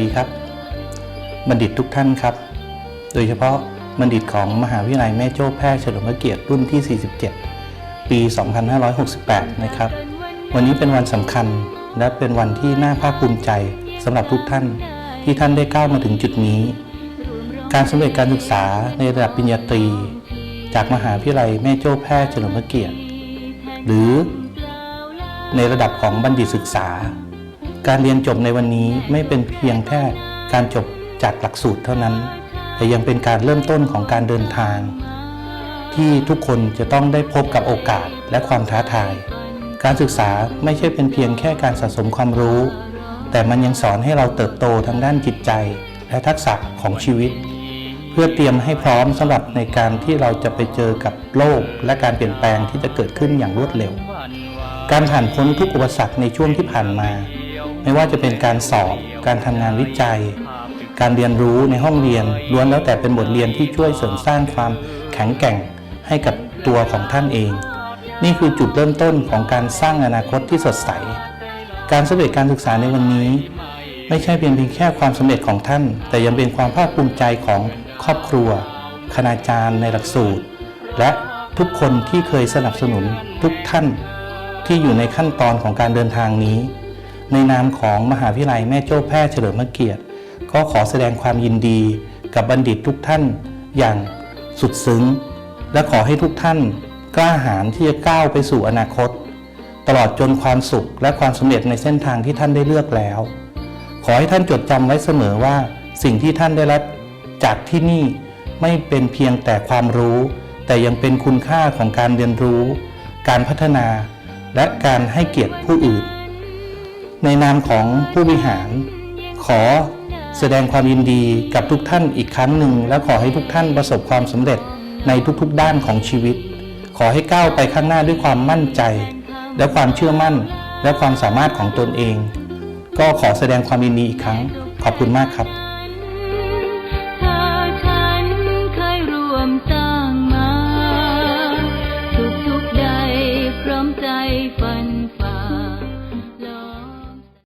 ดีครับัณฑิตทุกท่านครับ โดยเฉพาะบัณฑิตของมหาวิทยาลัยแม่โจ้แพทย์เฉลิมพระเกียรติรุ่นที่ 47 ปี 2568 นะครับ วันนี้เป็นวันสำคัญและเป็นวันที่น่าภาคภูมิใจสำหรับทุกท่านที่ท่านได้ก้าวมาถึงจุดนี้ การสำเร็จการศึกษาในระดับปริญญาตรี จากมหาวิทยาลัยแม่โจ้แพทย์เฉลิมพระเกียรติ หรือในระดับของบัณฑิตศึกษา การเรียนจบในวันนี้ไม่เป็นเพียงแค่การจบจากหลักสูตรเท่านั้น แต่ยังเป็นการเริ่มต้นของการเดินทาง ที่ทุกคนจะต้องได้พบกับโอกาสและความท้าทาย การศึกษาไม่ใช่เป็นเพียงแค่การสะสมความรู้ แต่มันยังสอนให้เราเติบโตทางด้านจิตใจ และทักษะของชีวิต เพื่อเตรียมให้พร้อมสำหรับในการที่เราจะไปเจอกับโลก และการเปลี่ยนแปลงที่จะเกิดขึ้นอย่างรวดเร็ว การผ่านพ้นทุกอุปสรรคในช่วงที่ผ่านมา ไม่ว่าจะเป็นการสอบ การทำงานวิจัย การเรียนรู้ในห้องเรียนล้วนแล้วแต่เป็นบทเรียนที่ช่วยเสริมสร้างความแข็งแกร่งให้กับตัวของท่านเอง นี่คือจุดเริ่มต้นของการสร้างอนาคตที่สดใส การสำเร็จการศึกษาในวันนี้ ไม่ใช่เพียงเพียงแค่ความสำเร็จของท่าน แต่ยังเป็นความภาคภูมิใจของครอบครัว คณาจารย์ในหลักสูตร และทุกคนที่เคยสนับสนุนทุกท่านที่อยู่ในขั้นตอนของการเดินทางนี้ ในนามของมหาวิทยาลัยแม่โจ้แพทย์เฉลิมเกียรติ ก็ขอแสดงความยินดีกับบัณฑิตทุกท่านอย่างสุดซึ้ง และขอให้ทุกท่านกล้าหาญที่จะก้าวไปสู่อนาคต ตลอดจนความสุขและความสำเร็จในเส้นทางที่ท่านได้เลือกแล้ว ขอให้ท่านจดจำไว้เสมอว่าสิ่งที่ท่านได้รับจากที่นี่ไม่เป็นเพียงแต่ความรู้ แต่ยังเป็นคุณค่าของการเรียนรู้ การพัฒนา และการให้เกียรติผู้อื่น ในนามของผู้บริหาร ขอแสดงความยินดีกับทุกท่านอีกครั้งหนึ่ง และขอให้ทุกท่านประสบความสำเร็จในทุกๆด้านของชีวิต ขอให้ก้าวไปข้างหน้าด้วยความมั่นใจ และความเชื่อมั่น และความสามารถของตนเอง ก็ขอแสดงความยินดีอีกครั้ง ขอบคุณมากครับ